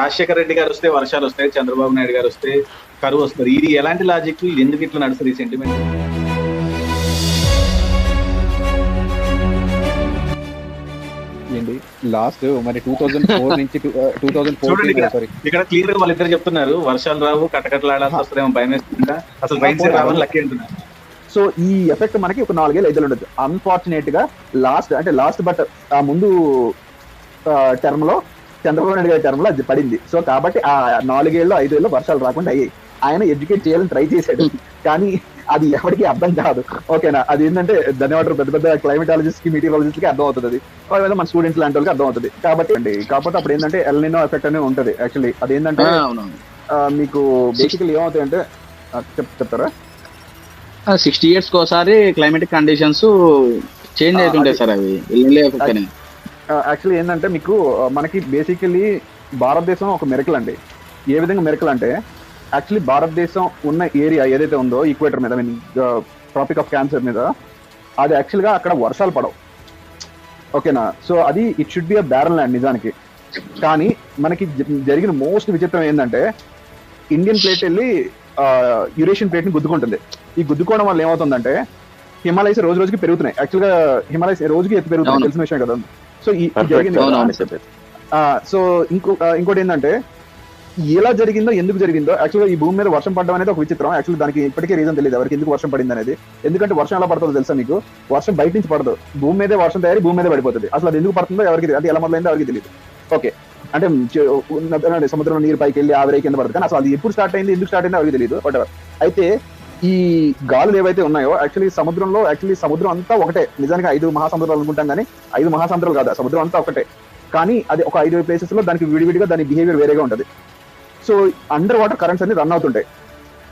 రాజశేఖర రెడ్డి గారు వస్తే వర్షాలు వస్తాయి చంద్రబాబు నాయుడు గారు వస్తే కరువు వస్తుంది. ఇది ఎలాంటి లాజిక్ ఎందుకు ఇట్లా నడుస్తుంది ఈ సెంటిమెంట్ లాస్ట్ మరి టూ థౌజండ్ ఫోర్ నుంచి టూ థౌజండ్. ఫోర్ సారీ ఇక్కడ క్లియర్గా వాళ్ళిద్దరు చెప్తున్నారు వర్షాలు రావు కటకటలాడాల్సి వస్తుందేమో భయం వేస్తుందా? అసలు రైట్స్ రావని లక్కీ అంటున్నారు. సో ఈ ఎఫెక్ట్ మనకి ఒక నాలుగేళ్ళు ఐదేళ్ళు ఉండదు అన్ఫార్చునేట్గా లాస్ట్ అంటే లాస్ట్ బట్ ఆ ముందు టర్మ్లో చంద్రబాబు నాయుడు గారి టర్మ్లో అది పడింది. సో కాబట్టి ఆ నాలుగేళ్ళు ఐదేళ్ళు వర్షాలు రాకుండా అయ్యాయి. ఆయన ఎడ్యుకేట్ చేయాలని ట్రై చేశాడు. కానీ అది ఎవరికి అర్థం కాదు. ఓకేనా? అది ఏంటంటే ధన్యవాదాలు పెద్ద పెద్ద క్లైమటాలజిస్ట్కి మీటియాలజిస్ట్కి అర్థం అవుతుంది. అది ఒకవేళ మన స్టూడెంట్స్ లాంటి వాళ్ళకి అర్థం అవుతుంది. కాబట్టి అండి కాకపోతే అప్పుడు ఏంటంటే ఎల్నినో ఎఫెక్ట్ అనేది ఉంటుంది యాక్చువల్లీ అది ఏంటంటే మీకు బేసికల్ ఏమవుతాయి అంటే చెప్ చెప్తారా? సిక్స్టీ ఇయర్స్ ఒకసారి క్లైమేటిక్ కండిషన్స్ చేంజ్ అవుతుంటాయి సార్ అవి. ఎల్లుండి ఎఫెక్ట్ అనేది యాక్చువల్లీ ఏంటంటే మీకు మనకి బేసికలీ భారతదేశం ఒక మెరకల్ అండి ఏ విధంగా మెరకల్ అంటే యాక్చువల్లీ భారతదేశం ఉన్న ఏరియా ఏదైతే ఉందో ఈక్వేటర్ మీద మీన్ ట్రాపిక్ ఆఫ్ క్యాన్సర్ మీద అది యాక్చువల్గా అక్కడ వర్షాలు పడవు. ఓకేనా? సో అది it should be a barrel land నిజానికి. కానీ మనకి జరిగిన మోస్ట్ విచిత్రం ఏంటంటే ఇండియన్ ప్లేట్ వెళ్ళి యురేషియన్ ప్లేట్ని గుద్దుకుంటుంది. ఈ గుద్దుకోవడం వల్ల ఏమవుతుందంటే హిమాలయస్ రోజు రోజుకి పెరుగుతున్నాయి. యాక్చువల్గా హిమాలయస్ రోజుకి ఎత్తు పెరుగుతున్నాయి. తెలిసిన విషయం కదా. సో జరిగింది సో ఇంకో ఇంకోటి ఏంటంటే ఎలా జరిగిందో ఎందుకు జరిగిందో యాక్చువల్గా ఈ భూమి మీద వర్షం పడడం అనేది ఒక విచిత్రం. యాక్చువల్లీ దానికి ఇప్పటికే రీజన్ తెలియదు ఎవరికి ఎందుకు వర్షం పడింది అనేది. ఎందుకంటే వర్షం ఎలా పడుతుందో తెలుసా మీకు? వర్షం బయట నుంచి పడదు. భూమి మీదే వర్షం తయారీ భూమి మీదే పడిపోతుంది. అసలు అది ఎందుకు పడుతుందో ఎవరికి అది ఎలా మొదలైందో ఎవరికి తెలియదు ఓకే అంటే చె- ఉన్న- అంటే సముద్రం నీరు పైకి వెళ్ళి ఆవిరై కింద పడుతుంది. కానీ అసలు అది ఎప్పుడు స్టార్ట్ అయింది ఎందుకు స్టార్ట్ అయిందో ఎవరికి తెలియదు వాటెవర్ అయితే ఈ గాలులు ఏవైతే ఉన్నాయో యాక్చువల్లీ సముద్రంలో యాక్చువల్లీ సముద్రం అంతా ఒకటే. నిజానికి ఐదు మహాసముద్రాలు అనుకుంటాం కానీ ఐదు మహాసముద్రాలు కాదు సముద్రం అంతా ఒకటే. కానీ అది ఒక ఐదు ప్లేసెస్లో దానికి విడివిడిగా దాని బిహేవియర్ వేరేగా ఉంటుంది. సో అండర్ వాటర్ కరెంట్స్ అన్ని రన్ అవుతుంటాయి.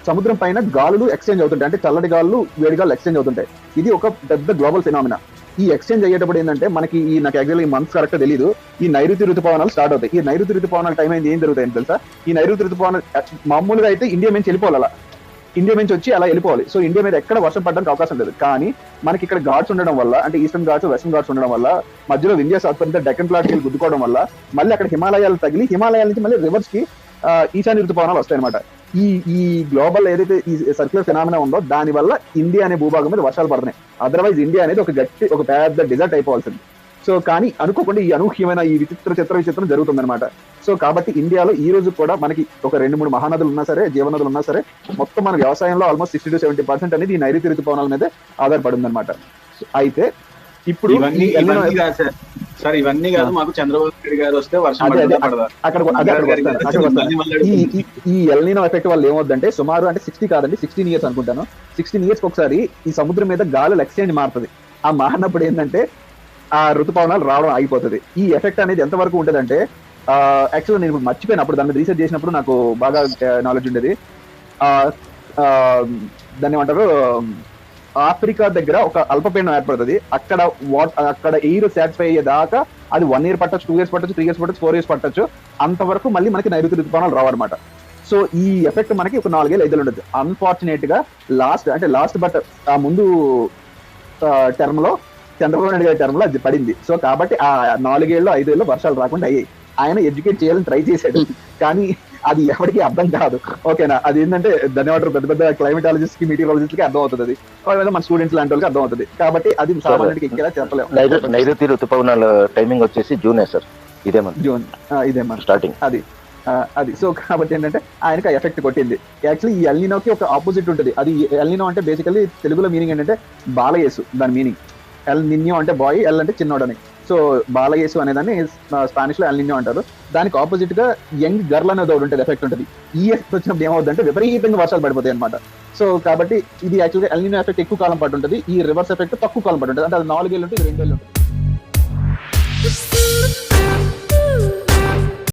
సముద్రం పైన గాలులు ఎక్స్చేంజ్ అవుతుంటాయి. అంటే చల్లటి గాలులు వేడి గాలు ఎక్స్చేంజ్ అవుతుంటాయి. ఇది ఒక పెద్ద గ్లోబల్ ఫినామినా ఈ ఎక్స్చేంజ్ అయ్యేటప్పుడు ఏంటంటే మనకి ఈ నాకు యాక్చువల్లీ ఈ మంత్స్ కరెక్ట్ తెలియదు ఈ నైరుతి ఋతుపవనాలు స్టార్ట్ అవుతాయి. ఈ నైరుతి ఋతుపవనాల టైం అయింది ఏం జరుగుతాయి తెలుసా? ఈ నైరుతి ఋతుపవనాలు మామూలుగా అయితే ఇండియా మేము వెళ్ళిపోవాలి ఇండియా నుంచి వచ్చి అలా వెళ్ళిపోవాలి. సో ఇండియా మీద ఎక్కడ వర్షం పడడానికి అవకాశం లేదు. కానీ మనకి ఇక్కడ ఘాట్స్ ఉండడం వల్ల అంటే ఈస్టర్న్ ఘాట్స్ వెస్టర్న్ ఘాట్స్ ఉండడం వల్ల మధ్యలో వింధ్యా సత్పంత డెక్కన్ ప్లాట్కి గుద్దుకోవడం వల్ల మళ్ళీ అక్కడ హిమాలయాలు తగిలి హిమాలయాల నుంచి మళ్ళీ రివర్స్కి ఈశాన్య ఋతుపవనాలు వస్తాయి అనమాట ఈ ఈ గ్లోబల్ ఏదైతే ఈ సర్క్యులర్ ఫినామినా ఉందో దాని వల్ల ఇండియా అనే భూభాగం మీద వర్షాలు పడుతున్నాయి. అదర్వైజ్ ఇండియా అనేది ఒక గట్టి ఒక పెద్ద డిజర్ట్ అయిపోవాల్సింది. సో కానీ అనుకోకుండా ఈ అనూహ్యమైన ఈ విచిత్ర చిత్ర విచిత్రం జరుగుతుందన్నమాట. సో కాబట్టి ఇండియాలో ఈ రోజు కూడా మనకి ఒక రెండు మూడు మహానదులు ఉన్నా సరే జీవనదులు ఉన్నా సరే మొత్తం మన వ్యవసాయంలో almost sixty to seventy percent అనేది ఈ నైరుతి ఋతుపవనాల మీదే ఆధారపడి ఉందన్నమాట అయితే ఇప్పుడు సార్. ఇవన్నీ కాదు మాకు చంద్రబాబు నాయుడు గారు వస్తే వర్షం ఈ ఎల్నినో ఎఫెక్ట్ వల్ల ఏమవుద్దంటే సుమారు అంటే సిక్స్టీ కాదండి సిక్స్టీన్ ఇయర్స్ అనుకుంటాను. సిక్స్టీన్ ఇయర్స్ ఒకసారి ఈ సముద్రం మీద గాలులు ఎక్స్చేంజ్ మారుతుంది. ఆ మారినప్పుడు ఏంటంటే ఆ ఋతుపవనాలు రావడం ఆగిపోతుంది. ఈ ఎఫెక్ట్ అనేది ఎంతవరకు ఉంటుంది అంటే యాక్చువల్గా నేను ఇప్పుడు అప్పుడు దాన్ని రీసెర్చ్ చేసినప్పుడు నాకు బాగా నాలెడ్జ్ ఉండేది. దాన్ని ఏమంటారు? ఆఫ్రికా దగ్గర ఒక అల్పపీడనం ఏర్పడుతుంది. అక్కడ వాట్ అక్కడ ఎయిర్ సాటిస్ఫై అయ్యేదాకా అది వన్ ఇయర్ పట్టచ్చు టూ ఇయర్స్ పట్టచ్చు త్రీ ఇయర్స్ పట్టచ్చు ఫోర్ ఇయర్స్ పట్టొచ్చు. అంతవరకు మళ్ళీ మనకి నైరుతి ఋతుపవనాలు రావన్నమాట. సో ఈ ఎఫెక్ట్ మనకి ఒక నాలుగేళ్ళు ఐదేళ్ళు ఉండదు. అన్ఫార్చునేట్గా లాస్ట్ అంటే లాస్ట్ బట్ ఆ ముందు టర్మ్లో చంద్రబాబు నాయుడు గారి టర్మ్లో అది పడింది. సో కాబట్టి ఆ నాలుగేళ్ళు ఐదేళ్ళు వర్షాలు రాకుండా అయ్యాయి. ఆయన ఎడ్యుకేట్ చేయాలని ట్రై చేశాడు. కానీ అది ఎవరికి అర్థం కాదు. ఓకేనా? అది ఏంటంటే ధన్యవాదాలు పెద్ద పెద్ద క్లైమటాలజిస్ట్కి మీటియాలజిస్ట్కి అర్థం అవుతుంది మన స్టూడెంట్స్ లాంటి వాళ్ళకి అర్థం అవుతుంది కాబట్టి అది సామాన్యుడికి ఎక్కేలా చెప్పలేము. నైరు నైరుతి ఋతుపవనాల టైమింగ్ వచ్చేసి జూనే సార్. ఇదే జూన్. ఇదే మన స్టార్టింగ్ అది. అది. సో కాబట్టి ఏంటంటే ఆయనకి ఎఫెక్ట్ కొట్టింది. యాక్చువల్లీ ఈ ఎల్నినోకి ఒక ఆపోజిట్ ఉంటుంది. అది ఎల్నినో అంటే బేసికల్లీ తెలుగులో మీనింగ్ ఏంటంటే బాలయేసు. దాని మీనింగ్ ఎల్ నిన్యో అంటే బాయ్ ఎల్ అంటే చిన్నోడని. సో బాలయేసు అనేదాన్ని స్పానిష్లో అల్నిన్యో అంటారు. దానికి ఆపోజిట్గా యంగ్ గర్ల్ అనేది ఒకటి ఉంటుంది ఎఫెక్ట్ ఉంటుంది. ఈ ఎఫెక్ట్ వచ్చినప్పుడు ఏమవుతుందంటే విపరీతంగా వర్షాలు పడిపోతాయి అనమాట సో కాబట్టి ఇది యాక్చువల్గా ఎల్నినో ఎఫెక్ట్ ఎక్కువ కాలం పాటు ఉంటుంది. ఈ రివర్స్ ఎఫెక్ట్ తక్కువ కాలం పాటు ఉంటుంది. అంటే అది నాలుగేళ్ళు ఉంటుంది రెండేళ్ళు ఉంటుంది.